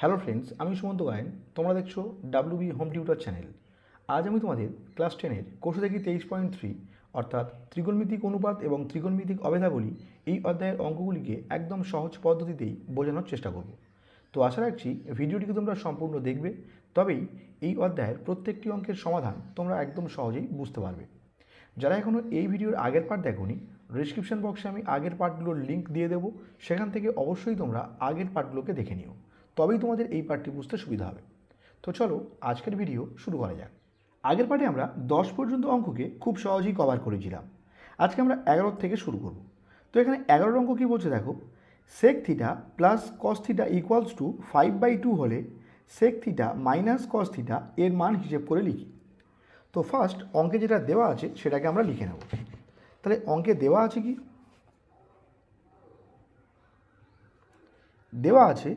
Hello friends, আমি সুমন্ত গায়েন। তোমরা দেখছ ডাব্লিউবি হোম টিউটার চ্যানেল। আজ আমি তোমাদের ক্লাস টেনের কোর্স দেখি তেইশ পয়েন্ট থ্রি, অর্থাৎ ত্রিকোণমিতিক অনুপাত এবং ত্রিকোণমিতিক অবেধাবলী এই অধ্যায়ের অঙ্কগুলিকে একদম সহজ পদ্ধতিতেই বোঝানোর চেষ্টা করব। তো আশা রাখছি ভিডিওটিকে তোমরা সম্পূর্ণ দেখবে, তবেই এই অধ্যায়ের প্রত্যেকটি অঙ্কের সমাধান তোমরা একদম সহজেই বুঝতে পারবে। যারা এখনও এই ভিডিওর আগের পার্ট দেখোনি ডিসক্রিপশন বক্সে আমি আগের পার্টগুলোর লিঙ্ক দিয়ে দেবো, সেখান থেকে অবশ্যই তোমরা আগের পার্টগুলোকে দেখে নিও। তবেই তোমাদের এই পার্টটি বুঝতে সুবিধা হবে। তো চলো, আজকের ভিডিও শুরু করা যাক। আগের পার্টে আমরা দশ পর্যন্ত অঙ্ককে খুব সহজেই কভার করেছিলাম। আজকে আমরা এগারো থেকে শুরু করব। তো এখানে এগারোর অঙ্ক কী বলছে দেখো? Sec theta plus cos theta equals to five by two হলে sec theta minus cos theta এর মান হিসেব করে লিখি। তো ফার্স্ট অঙ্কে যেটা দেওয়া আছে সেটাকে আমরা লিখে নেব। তাহলে অঙ্কে দেওয়া আছে কি? দেওয়া আছে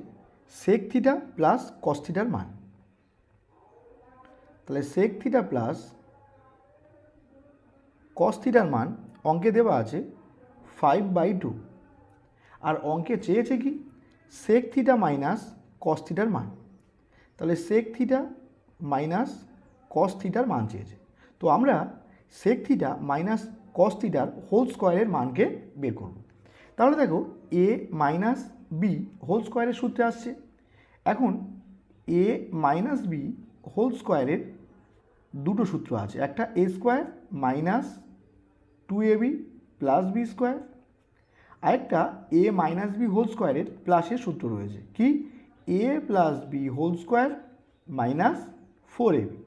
সেক থিটা প্লাস কস থিটার মান। তাহলে সেক থিটা প্লাস কস থিটার মান অঙ্কে দেওয়া আছে ফাইভ বাই টু আর অঙ্কে চেয়েছে কি? সেক থিটা মাইনাস কস থিটার মান। তাহলে সেক থিটা মাইনাস কস থিটার মান চেয়েছে। তো আমরা সেক থিটা মাইনাস কস থিটার হোল স্কোয়ারের মানকে বের করব। তাহলে দেখো এ মাইনাস বি হোল স্কোয়ারের সূত্রে আসছে। এখন এ মাইনাস বি হোল স্কোয়ারের দুটো সূত্র আছে। একটা a square minus two a b plus b square আরেকটা এ মাইনাস বি হোল স্কোয়ারের প্লাসের সূত্র রয়েছে। কি? A plus b whole square minus four a b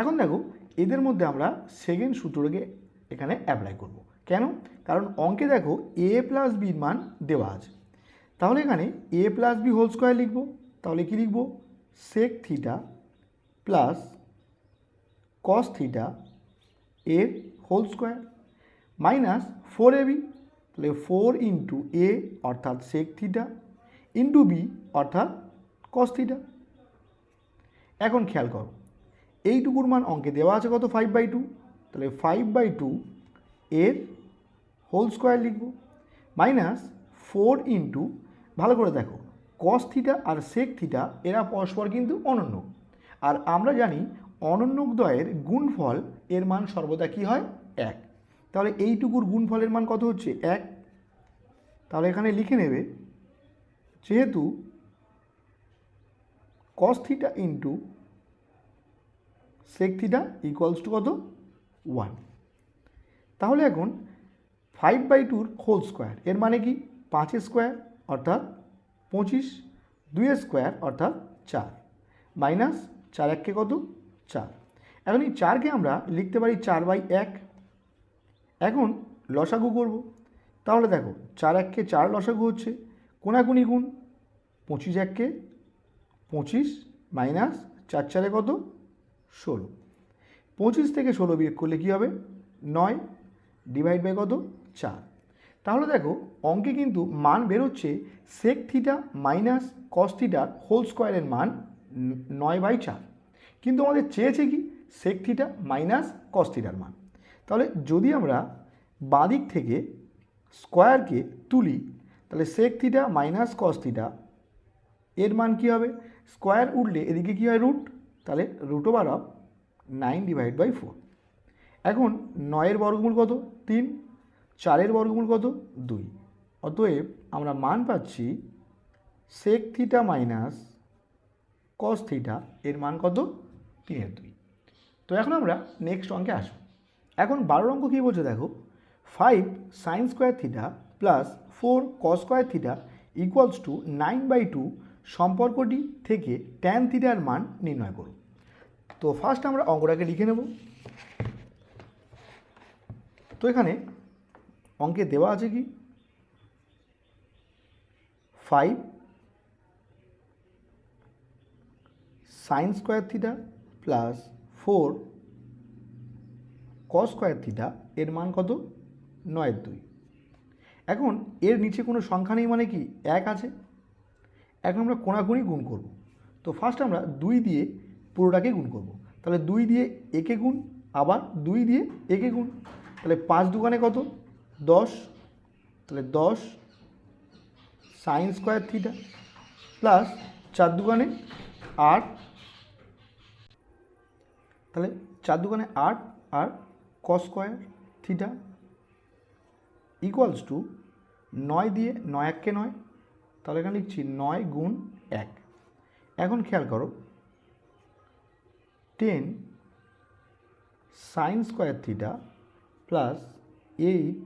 এখন দেখো, এদের মধ্যে আমরা সেকেন্ড সূত্রটাকে এখানে অ্যাপ্লাই করব। কেন? কারণ অঙ্কে দেখো এ প্লাস বির মান দেওয়া আছে। তাহলে এখানে a plus b whole square লিখব। তাহলে কি লিখব? Sec theta plus cos theta এর whole square minus four a b তাহলে ফোর ইন্টু এ অর্থাৎ সেক থিটা ইন্টু বি অর্থাৎ কস থিটা এখন খেয়াল করো, এইটুকুর মান অঙ্কে দেওয়া আছে কত? ফাইভ বাই টু তাহলে ফাইভ বাই টু এর হোল স্কোয়ার লিখব। মাইনাস ফোর ইন্টু ভালো করে দেখো। কস থিটা আর সেক থিটা এরা পরস্পর কিন্তু অনন্য। আর আমরা জানি অনন্যদ্বয়ের গুণফল এর মান সর্বদা কী হয়? এক। তাহলে এইটুকুর গুণফলের মান কত হচ্ছে? এক। তাহলে এখানে লিখে নেবে, যেহেতু cos theta into sec theta equals to কত? ওয়ান তাহলে এখন ফাইভ বাই টুর হোল স্কোয়ার এর মানে কি? পাঁচের স্কোয়ার অর্থাৎ পঁচিশ দুইয়ের স্কোয়ার অর্থাৎ চার। মাইনাস চার এককে কত? চার। এখন এই চারকে আমরা লিখতে পারি চার বাই এক। এখন লসাগু করব। তাহলে দেখো, চার এককে চার লসাগু হচ্ছে কোনাকুনি গুণ পঁচিশ এককে পঁচিশ মাইনাস চার চারে কত? ষোলো। পঁচিশ থেকে ষোলো বিয়োগ করলে কী হবে? নয়। ডিভাইড বাই কত? চার। তাহলে দেখো, অঙ্কে কিন্তু মান বেরোচ্ছে সেক থিটা মাইনাস কস থিটার হোল স্কোয়ারের মান নয় বাই চার। কিন্তু আমাদের চেয়েছে কি? সেক থিটা মাইনাস কস থিটার মান। তাহলে যদি আমরা বাদিক থেকে স্কোয়ারকে তুলি, তাহলে sec theta minus cos theta এর মান কী হবে? স্কোয়ার উঠলে এদিকে কী হয় রুট তাহলে root over of nine divide by four এখন নয়ের বর্গমূল কত? তিন। চারের বর্গমূল কত? দুই। অতএব আমরা মান পাচ্ছি sec theta minus cos theta এর মান কত? তিনের দুই। তো এখন আমরা নেক্সট অঙ্কে আসব। এখন বারোর অঙ্ক কী বলছে দেখো? Five sine square theta plus four cos square theta equals to nine by two সম্পর্কটি থেকে ট্যান থিটার মান নির্ণয় করুন তো ফার্স্ট আমরা অঙ্কটাকে লিখে নেব। তো এখানে অঙ্কে দেওয়া আছে কি? Five sine square theta plus four cos square theta এর মান কত? নয়ের দুই। এখন এর নিচে কোনো সংখ্যা নেই মানে কি? এক আছে। এখন আমরা কোনাকুনি গুণ করব। তো ফার্স্ট আমরা দুই দিয়ে পুরোটাকে গুণ করব। তাহলে দুই দিয়ে একে গুণ, আবার দুই দিয়ে একে গুণ। তাহলে পাঁচ দোকানে কত? দশ, তাহলে দশ সাইন স্কোয়ার থিটা প্লাস চার দোকানে আট, তাহলে চার দোকানে আট আর cos square theta equals to নয় দিয়ে নয় এককে নয়, তাহলে এখানে লিখছি নয় গুণ এক। এখন খেয়াল করো ten sine square theta plus eight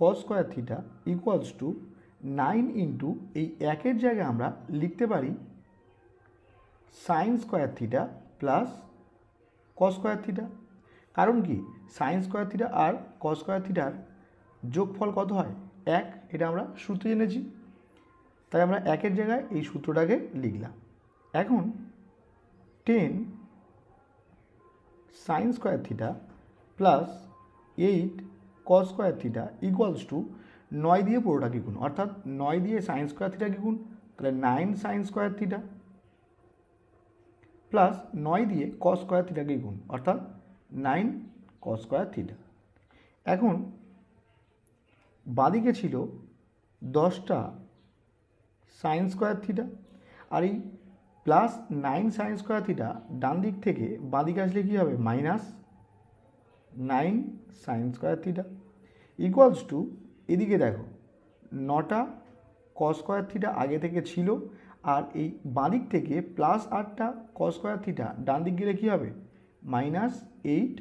cos square theta equals to nine into এই একের জায়গায় আমরা লিখতে পারি sine square theta plus cos square theta কারণ কি? সাইন স্কোয়ার থিটা আর কস স্কোয়ার থিটার যোগফল কত হয়? এক, এটা আমরা সূত্র জেনেছি তাই আমরা একের জায়গায় এই সূত্রটাকে লিখলাম। এখন ten sine square theta plus eight cos square theta equals to নয় দিয়ে পুরোটাকে গুণ? অর্থাৎ নয় দিয়ে সাইন স্কোয়ার থিটাকে গুণ? তাহলে nine sine square theta plus নয় দিয়ে কস স্কোয়ার থিটাকে গুণ? অর্থাৎ নাইন কস স্কোয়ার থিটা এখন বাদিকে ছিল দশটা সাইন স্কোয়ার থিটা আর এই plus nine sine square theta ডান দিক থেকে বাদিকে আসলে কী হবে? Minus nine sine square theta equals to, এদিকে দেখো, নটা কস স্কোয়ার থিটা আগে থেকে ছিল, আর এই বাঁদিক থেকে প্লাস আটটা কস স্কোয়ার থিটা, ডান দিক গেলে কী হবে? Minus eight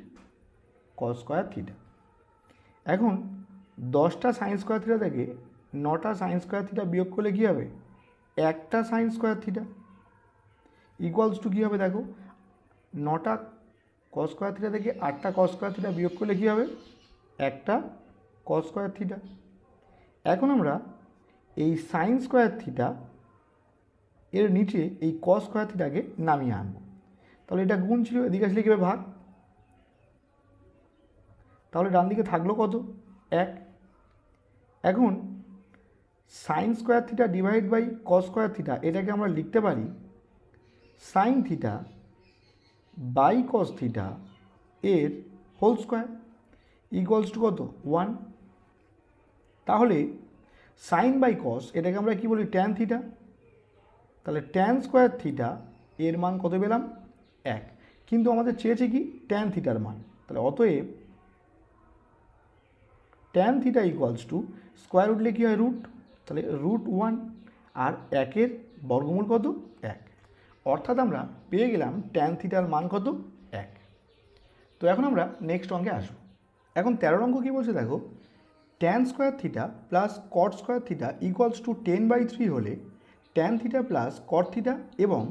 cos square theta. এখন, দশটা সাইন স্কোয়ার থিটা থেকে নটা সাইন স্কোয়ার থিটা বিয়োগ করলে কী হবে? একটা sine square theta. Equals to কী হবে দেখো? নটা কস থিটা থেকে আটটা কস স্কোয়ার থিটা বিয়োগ করলে কী হবে? একটা কস স্কোয়ার থিটা এখন আমরা এই সাইন স্কোয়ার থিটা এর নিচে এই কস স্কোয়ার থিটাকে নামিয়ে আনব। তাহলে এটা গুণ ছিল, এদিকে আসলে কী হবে ভাগ? তাহলে ডান দিকে থাকল কত? এক। এখন sine square theta divide by cos square theta এটাকে আমরা লিখতে পারি sine theta by cos theta এর হোল স্কোয়ার ইকুয়ালস টু কত? ওয়ান তাহলে সাইন বাই কস এটাকে আমরা কি বলি? ট্যান থিটা তাহলে ট্যান স্কোয়ার থিটা এর মান কত পেলাম? এক। কিন্তু আমাদের চেয়েছে কি? ট্যান থিটার মান। তাহলে অতএব tan theta equals to square উঠলে কী হয়? রুট তাহলে রুট ওয়ান আর একের বর্গমূল কত? এক। অর্থাৎ আমরা পেয়ে গেলাম ট্যান থিটার মান কত? এক। তো এখন আমরা নেক্সট অঙ্কে আসব। এখন তেরো অঙ্ক কী বলছে দেখো? Tan square theta plus cot square theta equals to ten by three হলে tan theta plus cot theta এবং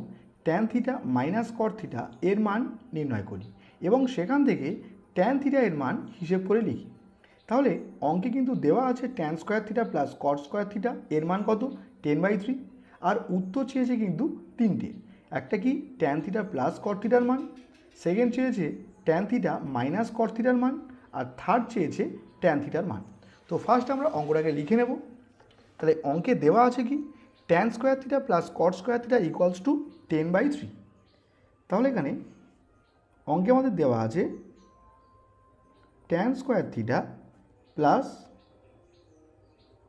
tan theta minus cot theta এর মান নির্ণয় করি এবং সেখান থেকে ট্যান থিটা এর মান হিসেব করে লিখি। তাহলে অঙ্কে কিন্তু দেওয়া আছে tan square theta plus cot square theta এর মান কত? টেন বাই থ্রি আর উত্তর চেয়েছে কিন্তু তিনটে। একটা কি ট্যান থিটা প্লাস কট থিটার মান? সেকেন্ড চেয়েছে ট্যান থিটা মাইনাস কট থিটার মান, আর থার্ড চেয়েছে ট্যান থিটার মান। তো ফার্স্ট আমরা অঙ্কটাকে লিখে নেব। তাহলে অঙ্কে দেওয়া আছে কি? Tan square theta plus cot square theta equals to ten by three তাহলে এখানে অঙ্কে আমাদের দেওয়া আছে tan square theta plus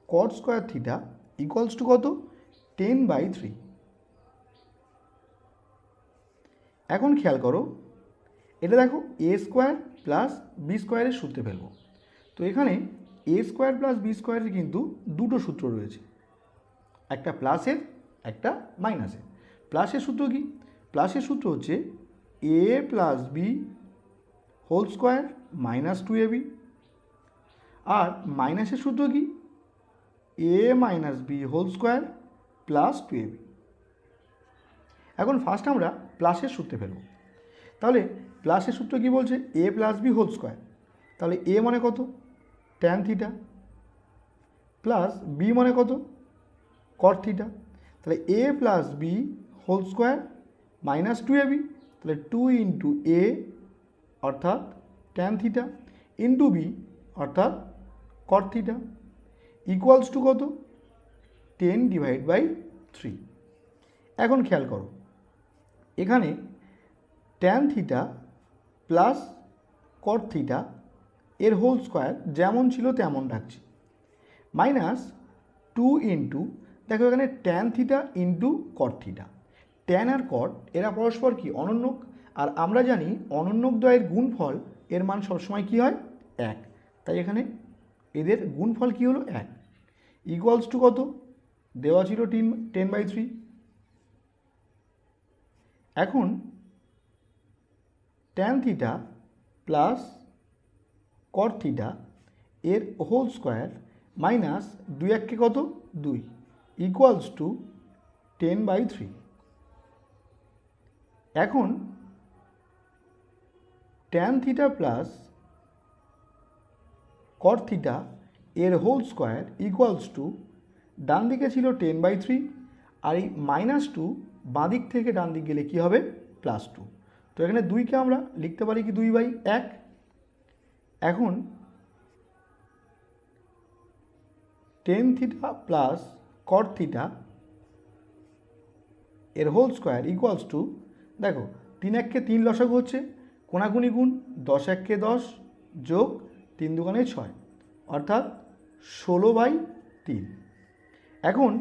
cot square theta equals to কত? টেন বাই থ্রি এখন খেয়াল করো, এটা দেখো এ স্কোয়ার প্লাস বি স্কোয়ারের সূত্রে ফেলব। তো এখানে এ স্কোয়ার প্লাস বি স্কোয়ারের কিন্তু দুটো সূত্র রয়েছে, একটা প্লাসের একটা মাইনাসের প্লাসের সূত্র কি? প্লাসের সূত্র হচ্ছে a plus b whole square minus two a b আর মাইনাসের সূত্র কি? A minus b whole square plus two a b এখন ফার্স্ট আমরা প্লাসের সূত্রে ফেলব। তাহলে প্লাসের সূত্র কি বলছে? A plus b whole square তাহলে এ মানে কত? ট্যান থিটা প্লাস বি মানে কত? কট থিটা তাহলে a plus b whole square minus two a b তাহলে টু ইন্টু এ অর্থাৎ ট্যান থিটা ইন্টু বি অর্থাৎ কট থিটা ইকুয়ালস টু কত? টেন ডিভাইড বাই থ্রি এখন খেয়াল করো এখানে tan theta plus cot theta এর হোল স্কোয়ার যেমন ছিল তেমন রাখছি মাইনাস টু ইন্টু দেখো এখানে tan theta into cot theta tan আর কট এরা পরস্পর কি? অনন্যক। আর আমরা জানি অনন্যক দ্বয়ের গুণফল এর মান সবসময় কি হয়? এক। তাই এখানে এদের গুণফল কি হলো? এক। ইকুয়ালস টু কত? দেওয়া ছিল টিন টেন বাই থ্রি এখন tan theta plus cot theta এর হোল স্কোয়ার মাইনাস দুই এককে কত? দুই। Equals to ten by three এখন tan theta plus cot theta এর হোল স্কোয়ার ইকুয়ালস টু ডান দিকে ছিল টেন বাই থ্রি আর এই মাইনাস টু বাঁ দিক থেকে ডান দিক গেলে কী হবে? প্লাস টু তো এখানে দুইকে আমরা লিখতে পারি কি দুই বাই এক? এখন tan theta plus cot theta এর হোল স্কোয়ার ইকুয়ালস টু দেখো, তিন এককে তিন লসাগু হচ্ছে, কোনাকুনি গুণ দশ এককে দশ যোগ তিন দুগানে ছয়, অর্থাৎ ষোলো বাই তিন। এখন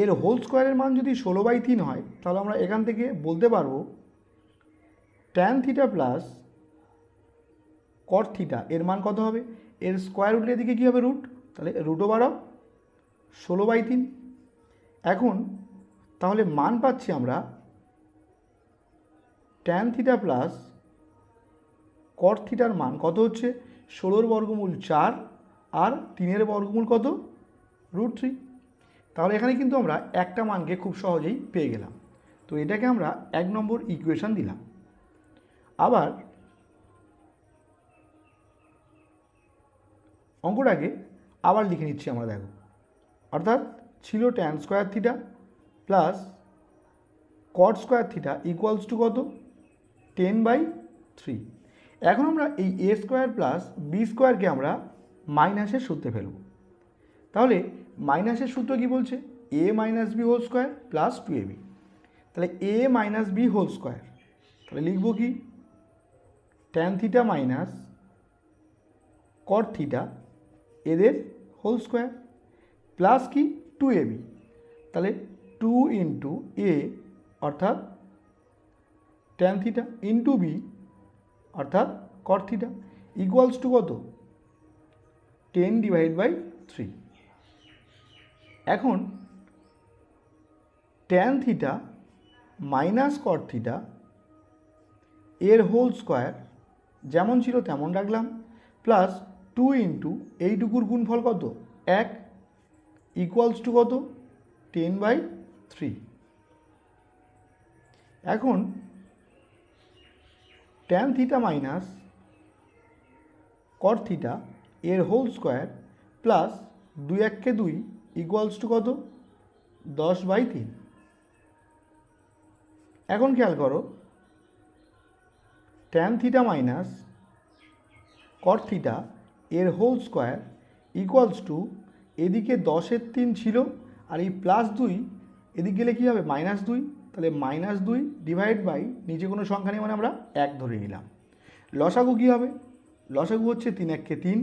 এর হোল স্কোয়ারের মান যদি ষোলো বাই তিন হয়, তাহলে আমরা এখান থেকে বলতে পারব tan theta plus cot theta এর মান কত হবে? এর স্কোয়ার রুটের এদিকে কী হবে রুট তাহলে রুটও বাড়াও ষোলো বাই তিন। এখন তাহলে মান পাচ্ছি আমরা ট্যান থিটা প্লাস কট থিটার মান কত হচ্ছে? ষোলোর বর্গমূল চার আর তিনের বর্গমূল কত? রুট থ্রি তাহলে এখানে কিন্তু আমরা একটা মানকে খুব সহজেই পেয়ে গেলাম। তো এটাকে আমরা এক নম্বর ইকুয়েশন দিলাম। আবার অঙ্কটাকে আবার লিখে নিচ্ছি আমরা, দেখো। অর্থাৎ ছিল tan square theta plus cot square theta equals to কত? টেন বাই থ্রি এখন আমরা এই এ স্কোয়ার প্লাস বি স্কোয়ারকে আমরা মাইনাসের সূত্রে ফেলব। তাহলে মাইনাসের সূত্র কি বলছে? A minus B whole square plus two A B তাহলে A minus B whole square তাহলে লিখব কি? Tan theta minus cot theta এদের হোল স্কোয়ার প্লাস কি? টু এ বি তাহলে টু ইন্টু এ অর্থাৎ ট্যান থিটা ইন্টু বি অর্থাৎ cot theta equals to কত? টেন ডিভাইড বাই থ্রি এখন tan theta minus cot theta এর হোল স্কোয়ার যেমন ছিল তেমন রাখলাম প্লাস টু ইন্টু এইটুকুর গুণফল কত? এক ইকুয়ালস টু কত? টেন বাই থ্রি এখন tan theta minus cot theta এর হোল স্কোয়ার প্লাস দুই এককে দুই ইকুয়ালস টু কত? দশ বাই তিন। এখন খেয়াল করো tan theta minus cot theta এর হোল স্কোয়ার ইকুয়ালস টু এদিকে দশের তিন ছিল আর এই প্লাস দুই এদিক গেলে কী হবে? মাইনাস দুই। তাহলে মাইনাস দুই ডিভাইড বাই নিচে কোনো সংখ্যা নেই মানে আমরা এক ধরে নিলাম। লসাগু কী হবে? লসাগু হচ্ছে তিন এককে তিন,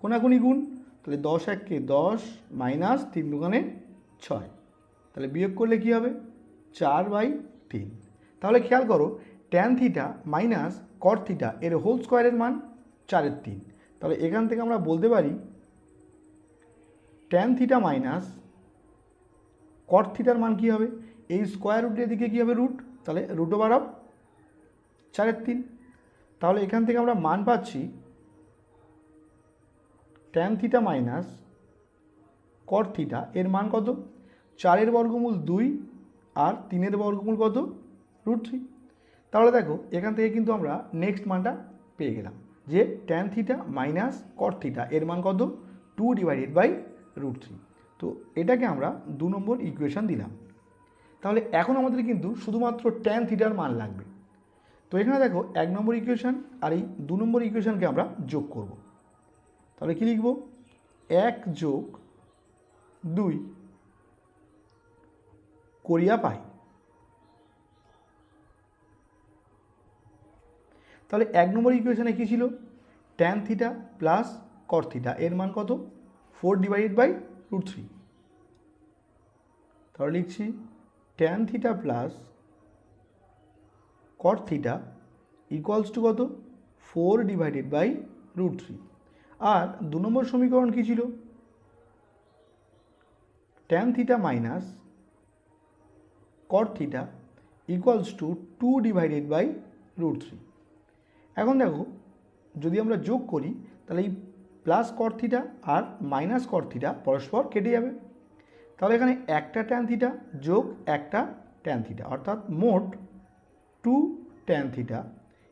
কোনাকুনি গুণ তাহলে দশ এককে দশ মাইনাস তিন দোকানে ছয়। তাহলে বিয়োগ করলে কী হবে? চার বাই তিন। তাহলে খেয়াল করো tan theta minus cot theta এর হোল স্কোয়ারের মান চারের তিন। তাহলে এখান থেকে আমরা বলতে পারি ট্যান থিটা মাইনাস কট থিটার মান কী হবে? এই স্কোয়ার রুটের দিকে কী হবে রুট তাহলে রুটও বাড়াও চারের তিন। তাহলে এখান থেকে আমরা মান পাচ্ছি tan theta minus cot theta এর মান কত? চারের বর্গমূল দুই আর তিনের বর্গমূল কত? রুট থ্রি তাহলে দেখো, এখান থেকে কিন্তু আমরা নেক্সট মানটা পেয়ে গেলাম, যে tan theta minus cot theta এর মান কত? Two divided by root three তো এটাকে আমরা দু নম্বর ইকুয়েশন দিলাম। তাহলে এখন আমাদের কিন্তু শুধুমাত্র ট্যান থিটার মান লাগবে। তো এখানে দেখো, এক নম্বর ইকুয়েশন আর এই দু নম্বর ইকুয়েশনকে আমরা যোগ করব। তাহলে কী লিখব? এক যোগ দুই করিয়া পাই। তাহলে এক নম্বর ইকুয়েশানে কী ছিল? Tan theta plus cot theta এর মান কত? Four divided by root three তাহলে লিখছি tan theta plus cot theta equals to কত? Four divided by root three আর দু নম্বর সমীকরণ কী ছিল? Tan theta minus cot theta equals to two divided by root three এখন দেখো, যদি আমরা যোগ করি, তাহলে এই প্লাস কট থিটা আর মাইনাস কট থিটা পরস্পর কেটে যাবে। তাহলে এখানে একটা ট্যান থিটা যোগ একটা ট্যান থিটা অর্থাৎ মোট two tan theta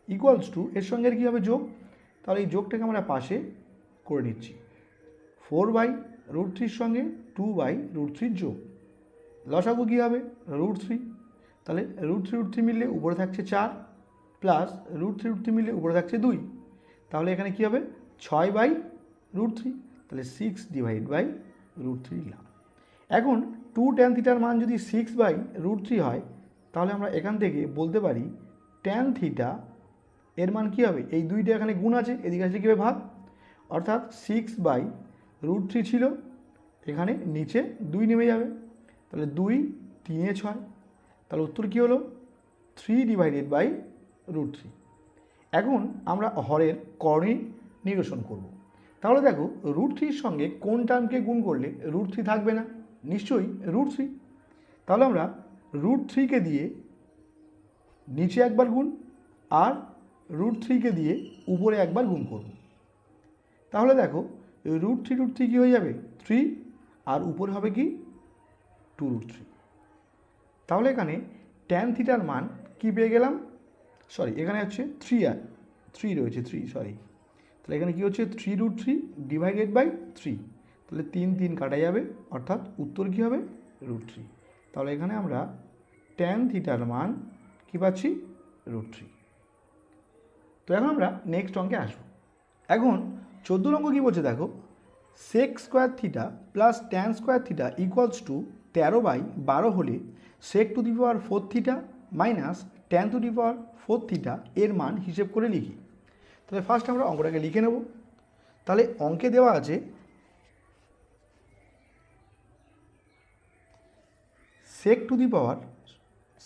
equals to এর সঙ্গে আর কী হবে যোগ? তাহলে এই যোগটাকে আমরা পাশে করে নিচ্ছি। ফোর বাই রুট থ্রির সঙ্গে টু বাই রুট থ্রির যোগ। লসাগু কী হবে? রুট থ্রি তাহলে রুট থ্রি রুট থ্রি মিললে উপরে থাকছে চার plus root three root three মিললে উপরে থাকছে দুই। তাহলে এখানে কী হবে? ছয় বাই রুট থ্রি তাহলে six divide by root three লিখলাম এখন টু ট্যান থিটার মান যদি সিক্স বাই রুট থ্রি হয়, তাহলে আমরা এখান থেকে বলতে পারি ট্যান থিটা এর মান কী হবে? এই দুইটা এখানে গুণ আছে, এদিকে আছে কী হবে? ভাগ। অর্থাৎ সিক্স বাই রুট থ্রি ছিল, এখানে নিচে দুই নেমে যাবে। তাহলে দুই তিনে ছয়। তাহলে উত্তর কী হলো? Three divided by root three এখন আমরা হরের করণী নিরসন করব। তাহলে দেখো রুট থ্রির সঙ্গে কোন টার্মকে গুণ করলে রুট থ্রি থাকবে না? নিশ্চয়ই রুট থ্রি তাহলে আমরা রুট থ্রিকে দিয়ে নিচে একবার গুণ, আর রুট থ্রিকে দিয়ে উপরে একবার গুণ করব। তাহলে দেখো রুট থ্রি রুট থ্রি কী হয়ে যাবে? থ্রি আর উপরে হবে কি? টু রুট থ্রি তাহলে এখানে ট্যান থিটার মান কি পেয়ে গেলাম? সরি এখানে হচ্ছে থ্রি আর থ্রি রয়েছে থ্রি সরি তাহলে এখানে কি হচ্ছে? Three root three divided by three তাহলে তিন তিন কাটা যাবে, অর্থাৎ উত্তর কী হবে? রুট থ্রি তাহলে এখানে আমরা ট্যান থিটার মান কী পাচ্ছি? রুট থ্রি তো এখন আমরা নেক্সট অঙ্কে আসব। এখন চোদ্দ অঙ্ক কী বলছে দেখো? Sec square theta plus tan square theta equals to তেরো বাই বারো হলে sec to the power four theta minus tan to the power four theta এর মান হিসেব করে লিখি। তাহলে ফার্স্ট আমরা অঙ্কটাকে লিখে নেব। তাহলে অঙ্কে দেওয়া আছে sec to the power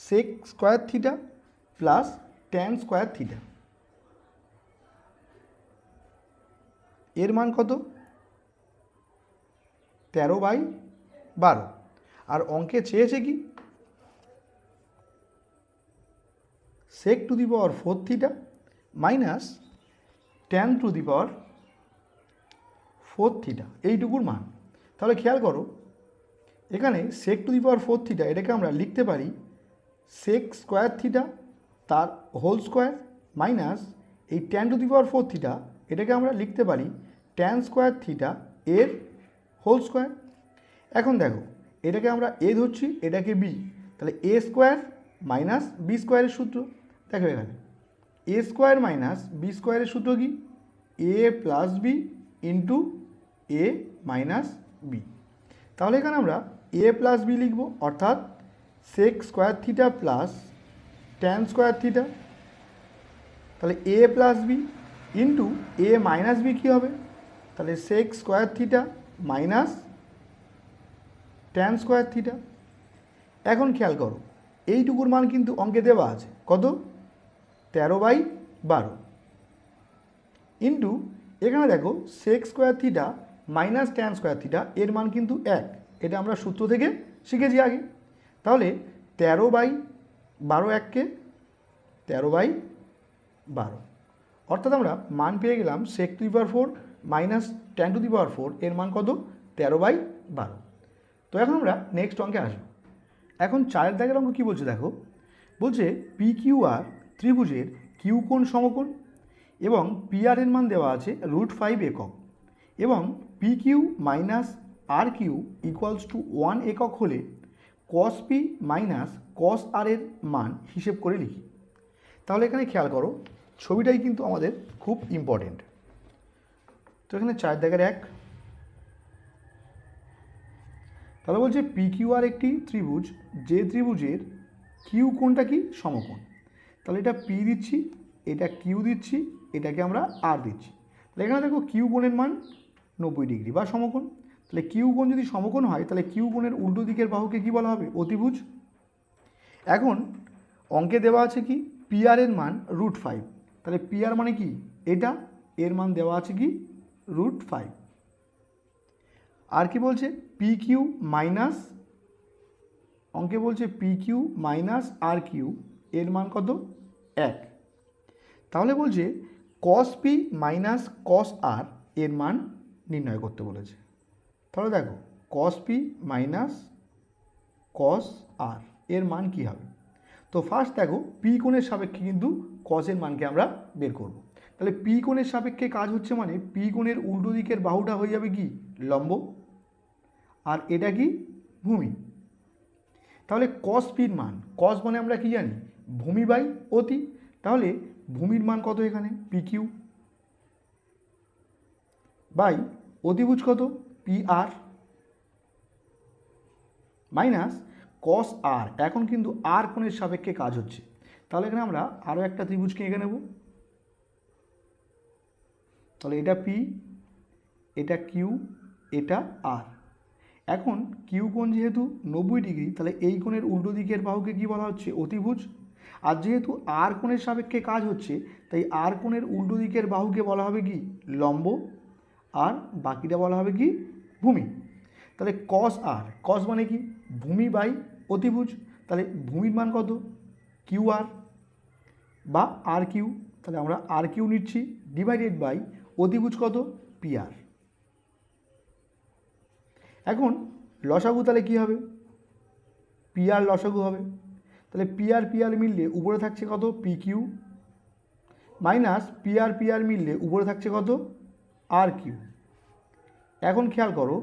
sec square theta plus tan square theta এর মান কত? তেরো বাই বারো। আর অঙ্কে চেয়েছে কি? Sec to the power four theta minus tan to the power four theta এইটুকুর মান। তাহলে খেয়াল করো, এখানে sec to the power four theta এটাকে আমরা লিখতে পারি সেক স্কোয়ার থিটা তার হোল স্কোয়ার মাইনাস এই tan to the power four theta এটাকে আমরা লিখতে পারি ট্যান স্কোয়ার থিটা এর হোল স্কোয়ার এখন দেখো, এটাকে আমরা এ ধরছি, এটাকে বি তাহলে এ স্কোয়ার মাইনাস বি স্কোয়ারের সূত্র। দেখো এখানে এ স্কোয়ার মাইনাস বি স্কোয়ারের সূত্র কি? A plus B into A minus B তাহলে এখানে আমরা এ প্লাস বি লিখব, অর্থাৎ sec square theta plus tan square theta তাহলে A plus B into A minus B কী হবে? তাহলে sec square theta minus tan square theta এখন খেয়াল করো, এইটুকুর মান কিন্তু অঙ্কে দেওয়া আছে। কত? তেরো বাই বারো। ইন্টু, এখানে দেখো sec square theta minus tan square theta এর মান কিন্তু এক। এটা আমরা সূত্র থেকে শিখেছি আগে। তাহলে তেরো বাই বারো এককে তেরো বাই বারো। অর্থাৎ আমরা মান পেয়ে গেলাম sec to the power four minus tan to the power four এর মান কত? তেরো বাই বারো। তো এখন আমরা নেক্সট অঙ্কে আসব। এখন চারের দাগের অঙ্ক কী বলছে দেখো? বলছে পি কিউ আর ত্রিভুজের কিউ কোণ সমকোণ এবং পি আর এর মান দেওয়া আছে রুট ফাইভ একক এবং P Q minus R Q equals to one একক হলে কস পি মাইনাস কস আর এর মান হিসেব করে লিখি। তাহলে এখানে খেয়াল করো ছবিটাই কিন্তু আমাদের খুব ইম্পর্টেন্ট তো এখানে চার দাগের এক। তাহলে বলছে পি কিউ আর একটি ত্রিভুজ, যে ত্রিভুজের কিউ কোণটা কি? সমকোণ। তাহলে এটা পি দিচ্ছি, এটা কিউ দিচ্ছি, এটাকে আমরা আর দিচ্ছি। তাহলে এখানে দেখো কিউ কোণের মান নব্বই ডিগ্রি বা সমকোণ। তাহলে কিউ কোণ যদি সমকোণ হয়, তাহলে কিউ কোণের উল্টো দিকের বাহুকে কি বলা হবে? অতিভুজ। এখন অঙ্কে দেওয়া আছে কি? পিআর এর মান রুট ফাইভ তাহলে পিআর মানে কি? এটা এর মান দেওয়া আছে কি? রুট ফাইভ আর কি বলছে? পি কিউ মাইনাস অঙ্কে বলছে P Q minus R Q এর মান কত? এক। তাহলে বলছে কস পি মাইনাস কস আর এর মান নির্ণয় করতে বলেছে। তাহলে দেখো কস পি মাইনাস কস আর এর মান কি হবে? তো ফার্স্ট দেখো পি কোণের সাপেক্ষে কিন্তু কসের মানকে আমরা বের করব। তাহলে পি কোণের সাপেক্ষে কাজ হচ্ছে মানে পি কোণের উল্টো দিকের বাহুটা হয়ে যাবে কি? লম্ব। আর এটা কি? ভূমি। তাহলে কস পির মান কস মানে আমরা কি জানি? ভূমি বাই অতি। তাহলে ভূমির মান কত এখানে? পি কিউ বাই অতিভুজ কত? পি আর মাইনাস কস আর এখন কিন্তু আর কোণের সাপেক্ষে কাজ হচ্ছে। তাহলে এখানে আমরা আরও একটা ত্রিভুজকে এঁকে নেব। তাহলে এটা পি এটা কিউ এটা আর এখন কিউ কোণ যেহেতু নব্বই ডিগ্রি, তাহলে এই কোণের উল্টো দিকের বাহুকে কি বলা হচ্ছে? অতিভুজ। আর যেহেতু আর কোণের সাপেক্ষে কাজ হচ্ছে, তাই আর কোণের উল্টো দিকের বাহুকে বলা হবে কি? লম্ব। আর বাকিটা বলা হবে কি? ভূমি। তাহলে কস আর কস মানে কি? ভূমি বাই অতিভুজ। তাহলে ভূমির মান কত? কিউ আর বা আর কিউ তাহলে আমরা আর কিউ নিচ্ছি ডিভাইডেড বাই অতিভুজ কত? পি আর এখন লসাগু তাহলে কী হবে? পি আর লসাগু হবে। তাহলে পি আর পি আর মিললে উপরে থাকছে কত? P Q minus P R P R মিললে উপরে থাকছে কত? আর কিউ এখন খেয়াল করো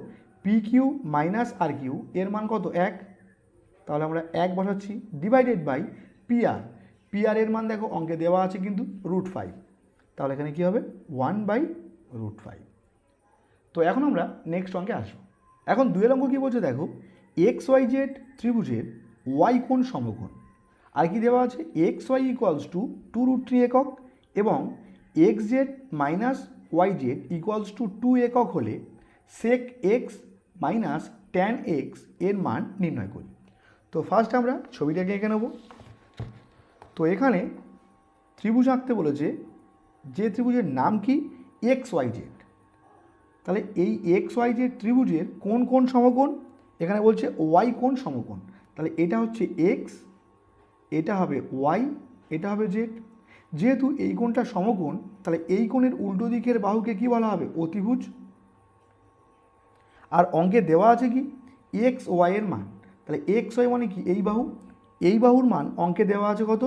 P Q minus R Q এর মান কত? এক। তাহলে আমরা এক বসাচ্ছি divided by P R P R এর মান দেখো, অঙ্কে দেওয়া আছে কিন্তু রুট ফাইভ তাহলে এখানে কী হবে? ওয়ান বাই রুট ফাইভ তো এখন আমরা নেক্সট অঙ্কে আসব। এখন দুয়ের অঙ্ক কী বলছে দেখো? এক্স ওয়াই জেড ত্রিভুজের ওয়াই কোণ সমকোণ। আর কি দেওয়া আছে? X Y equals to two root three একক এবং X Z minus Y Z equals to two একক হলে সেক এক্স মাইনাস ট্যান এক্সের মান নির্ণয় করি। তো ফার্স্ট আমরা ছবিটাকে এঁকে নেব। তো এখানে ত্রিভুজ আঁকতে বলেছে যে ত্রিভুজের নাম কি? এক্স ওয়াই জেড তাহলে এই এক্স ওয়াই জেড ত্রিভুজের কোন কোন সমকোণ? এখানে বলছে ওয়াই কোন সমকোণ। তাহলে এটা হচ্ছে এক্স এটা হবে ওয়াই এটা হবে জেড যেহেতু এই কোণটা সমকোণ, তাহলে এই কোণের উল্টো দিকের বাহুকে কি বলা হবে? অতিভুজ। আর অঙ্কে দেওয়া আছে কি? এক্স ওয়াই এর মান। তাহলে এক্স ওয়াই মানে কি? এই বাহু। এই বাহুর মান অঙ্কে দেওয়া আছে কত?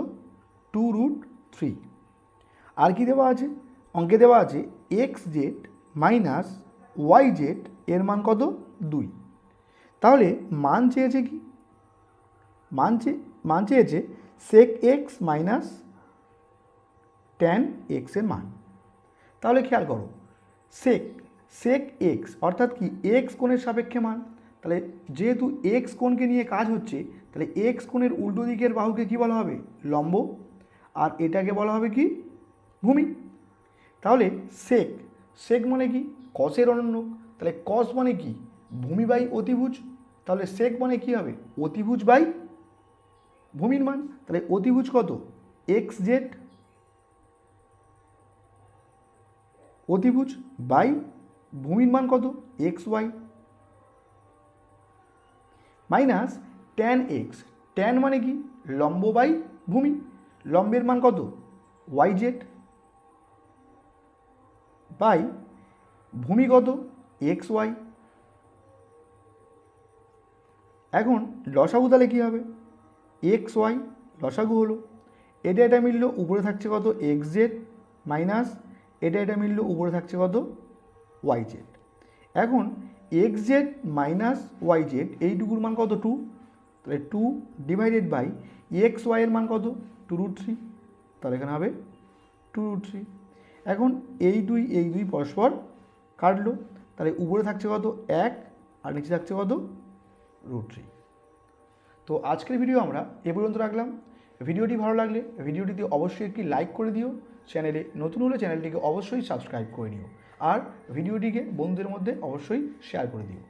টু রুট থ্রি আর কি দেওয়া আছে? অঙ্কে দেওয়া আছে X Z minus Y Z এর মান কত? দুই। তাহলে মান চেয়েছে কি? মান চে, মান চেয়েছে সেক এক্স মাইনাস ট্যান এক্সের মান। তাহলে খেয়াল করো সেক সেক এক্স অর্থাৎ কি এক্স কোণের সাপেক্ষে মান? তাহলে যেহেতু এক্স কোণকে নিয়ে কাজ হচ্ছে, তাহলে এক্স কোণের উল্টো দিকের বাহুকে কি বলা হবে? লম্ব। আর এটাকে বলা হবে কি? ভূমি। তাহলে সেক সেক মানে কি? কসের অনন্য। তাহলে কস মানে কি? ভূমি বাই অতিভুজ। তাহলে সেক মানে কি হবে? অতিভুজ বাই ভূমির মান। তাহলে অতিভুজ কত? এক্স জেড অতিভুজ বাই ভূমির মান কত? X Y minus tan X. Tan মানে কি? লম্ব বাই ভূমি। লম্বের মান কত? ওয়াই জেড বাই ভূমি কত? এক্স ওয়াই এখন লসাগু তাহলে কী হবে? এক্স ওয়াই লসাগু হলো। এটা এটা মিললো, উপরে থাকছে কত? এক্স জেড মাইনাস এটা এটা মিললো, উপরে থাকছে কত? ওয়াই জেড এখন X Z minus Y Z এইটুকুর মান কত? টু তাহলে টু ডিভাইডেড বাই এক্স ওয়াইয়ের মান কত? টু রুট থ্রি তাহলে এখানে হবে টু রুট থ্রি এখন এই দুই এই দুই পরস্পর কাটলো, তাহলে উপরে থাকছে কত? এক, আর নিচে থাকছে কত? রুট থ্রি তো আজকের ভিডিও আমরা এ পর্যন্ত রাখলাম। ভিডিওটি ভালো লাগলে ভিডিওটিতে অবশ্যই একটি লাইক করে দিও। চ্যানেলে নতুন হলে চ্যানেলটিকে অবশ্যই সাবস্ক্রাইব করে নিও। আর ভিডিওটিকে বন্ধুদের মধ্যে অবশ্যই শেয়ার করে দিও।